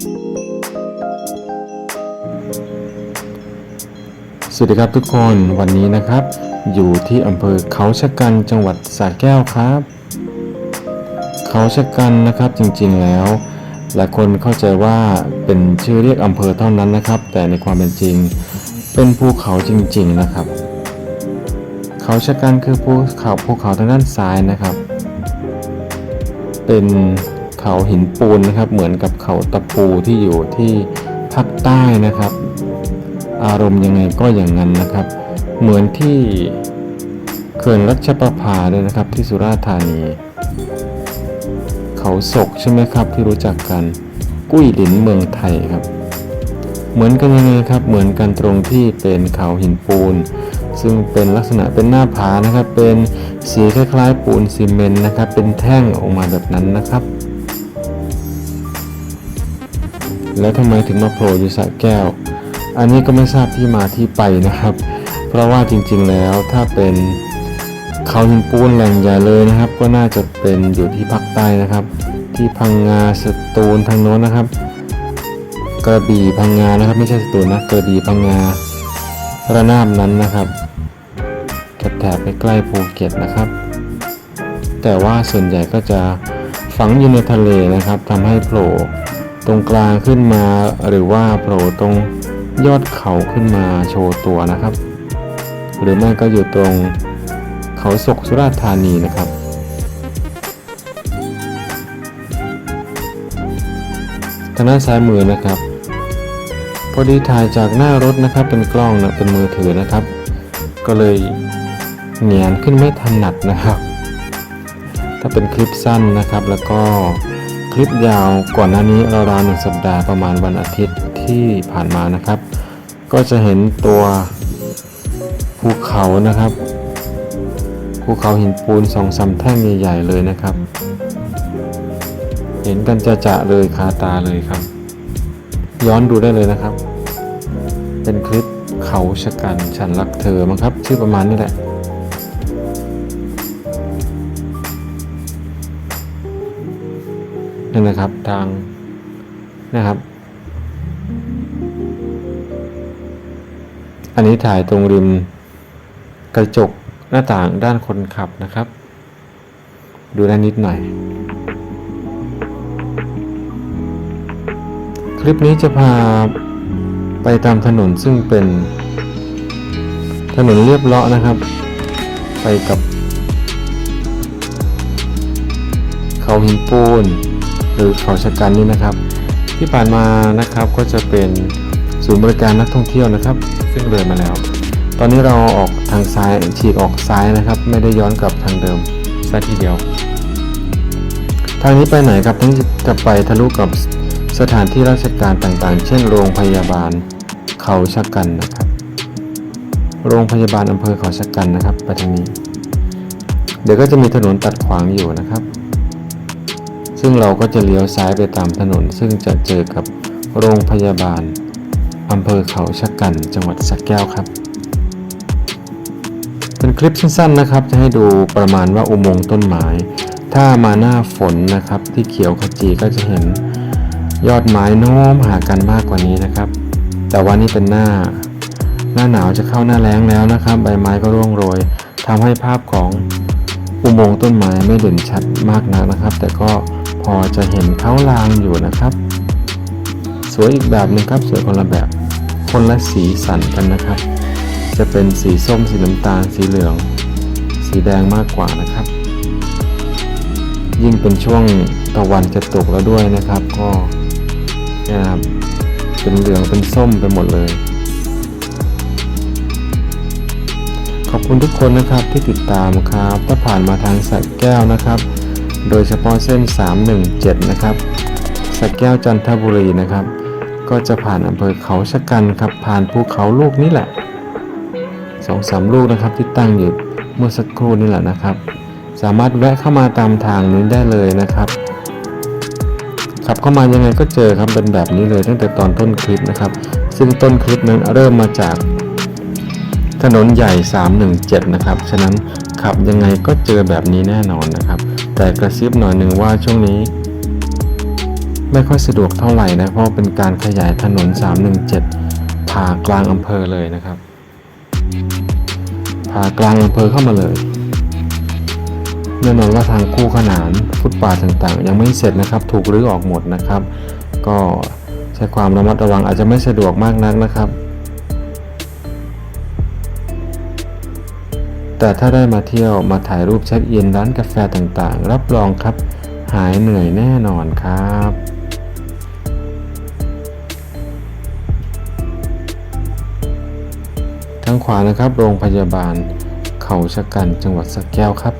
สวัสดีครับทุกคนวันนี้นะครับ อยู่ที่อำเภอเขาชะกันจังหวัดสระแก้วครับ เขาชะกันนะครับจริงๆแล้วหลายคนเข้าใจว่าเป็นชื่อเรียกอำเภอเท่านั้นนะครับ แต่ในความเป็นจริง เป็นภูเขาจริง ๆนะครับ เขาชะกันคือภูเขาภูเขาทางด้านซ้ายนะครับ เป็น เขาหินปูนนะครับ เหมือนกับเขาตะปูที่อยู่ที่ภาคใต้นะครับ อารมณ์ยังไงก็อย่างนั้นนะครับ เหมือนที่เขื่อนรัชประภาเลยนะครับ ที่สุราษฎร์ธานี เขาศกใช่ไหมครับที่รู้จักกัน กุ้ยหลินเมืองไทยครับ เหมือนกันยังไงครับ เหมือนกันตรงที่เป็นเขาหินปูน ซึ่งเป็นลักษณะเป็นหน้าผานะครับ เป็นสีคล้ายๆปูนซีเมนต์นะครับ เป็นแท่งออกมาแบบนั้นนะครับ แล้วทำไมถึงมาโผล่อยู่สระแก้ว อันนี้ก็ไม่ทราบที่มาที่ไปนะครับ เพราะว่าจริงๆแล้วถ้าเป็นเขาหินปูนแหล่งใหญ่เลยนะครับ ก็น่าจะเป็นอยู่ที่ภาคใต้นะครับ ที่พังงาสตูลทางโน้นนะครับ กระบี่พังงานะครับ ไม่ใช่สตูลนะกระบี่พังงาระนาบนั้นนะครับแถบๆใกล้ภูเก็ตนะครับ แต่ว่าส่วนใหญ่ก็จะฝังอยู่ในทะเลนะครับทำให้โผล่ ตรงกลางขึ้นมาหรือว่าโผล่ตรงยอดเขาขึ้นมาโชว์ตัวนะครับ หรือไม่ก็อยู่ตรงเขาศกสุราษฎร์ธานีนะครับทางด้านซ้ายมือนะครับ พอดีถ่ายจากหน้ารถนะครับเป็นกล้องนะเป็นมือถือนะครับ ก็เลยเงียนขึ้นไม่ถนัดนะครับ ถ้าเป็นคลิปสั้นนะครับแล้วก็ คลิปยาวก่อนหน้านี้ราวๆหนึ่งสัปดาห์ประมาณวันอาทิตย์ที่ผ่านมานะครับ ก็จะเห็นตัวภูเขานะครับภูเขาหินปูนสองสามแท่งใหญ่ๆเลยนะครับ เห็นกันจะจะเลยคาตาเลยครับ ย้อนดูได้เลยนะครับ เป็นคลิปเขาชะกันฉันรักเธอมั้งครับ ชื่อประมาณนี้แหละ นี่นะครับทางนะครับ อันนี้ถ่ายตรงริมกระจกหน้าต่างด้านคนขับนะครับ ดูได้นิดหน่อย คลิปนี้จะพาไปตามถนนซึ่งเป็น ถนนเรียบเลาะนะครับ ไปกับ เขาหินปูน หรือเขาชะกันนี่นะครับ ที่ผ่านมานะครับก็จะเป็นศูนย์บริการนักท่องเที่ยวนะครับ ซึ่งเลยมาแล้ว ตอนนี้เราออกทางซ้ายฉีกออกซ้ายนะครับ ไม่ได้ย้อนกลับทางเดิมซะทีเดียว ทางนี้ไปไหนครับทั้งจะไปทะลุกับสถานที่ราชการต่างๆ เช่น โรงพยาบาลเขาชะกันนะครับ โรงพยาบาลอำเภอเขาชะกันนะครับ ไปทางนี้ เดี๋ยวก็จะมีถนนตัดขวางอยู่นะครับ ซึ่งเราก็จะเลี้ยวซ้ายไปตามถนน ซึ่งจะเจอกับโรงพยาบาลอำเภอเขาชะกันจังหวัดสระแก้วครับ เป็นคลิปสั้นๆนะครับ จะให้ดูประมาณว่าอุโมงค์ต้นไม้ ถ้ามาหน้าฝนนะครับ ที่เขียวขจีก็จะเห็นยอดไม้โน้มหากันมากกว่านี้นะครับ แต่ว่านี่เป็นหน้าหน้าหนาวจะเข้าหน้าแล้งแล้วนะครับ ใบไม้ก็ร่วงโรยทำให้ภาพของอุโมงค์ต้นไม้ไม่เด่นชัดมากนักนะครับ แต่ก็ อจะเห็นเขาลางอยู่นะครับ สวยอีกแบบหนึ่งครับ สวยคนละแบบ คนละสีสันกันนะครับ จะเป็นสีส้มสีน้ำตาลสีเหลือง สีแดงมากกว่านะครับ ยิ่งเป็นช่วงตะวันจะตกแล้วด้วยนะครับ ก็เนี่ยนะครับเป็นเหลืองเป็นส้มไปหมดเลย ขอบคุณทุกคนนะครับที่ติดตามครับ ถ้าผ่านมาทางสระแก้วนะครับ โดยเฉพาะเส้น 317 นะครับสระแก้วจันทบุรีนะครับ ก็จะผ่านอำเภอเขาชะกันครับ ผ่านภูเขาลูกนี้แหละสองสามลูกนะครับที่ตั้งอยู่เมื่อสักครู่นี่แหละนะครับ สามารถแวะเข้ามาตามทางนี้ได้เลยนะครับขับเข้ามายังไงก็เจอครับเป็นแบบนี้เลยตั้งแต่ตอนต้นคลิปนะครับ ซึ่งต้นคลิปนั้นเริ่มมาจากถนนใหญ่ 317 นะครับ ฉะนั้นขับยังไงก็เจอแบบนี้แน่นอนนะครับ แต่กระซิบหน่อยหนึ่งว่าช่วงนี้ ไม่ค่อยสะดวกเท่าไหร่นะเพราะเป็นการขยายถนน 317 ผ่ากลางอำเภอเลยนะครับ ผ่ากลางอำเภอเข้ามาเลยแน่นอนว่าทางคู่ขนานฟุตปาทต่างๆ ยังไม่เสร็จนะครับ ถูกรื้อออกหมดนะครับ ก็ใช้ความระมัดระวังอาจจะไม่สะดวกมากนักนะครับ แต่ถ้าได้มาเที่ยวมาถ่ายรูปเช็คอินร้านกาแฟต่างๆ รับรองครับ หายเหนื่อยแน่นอนครับทางขวานะครับ โรงพยาบาลเขาชะกันจังหวัดสระแก้วครับ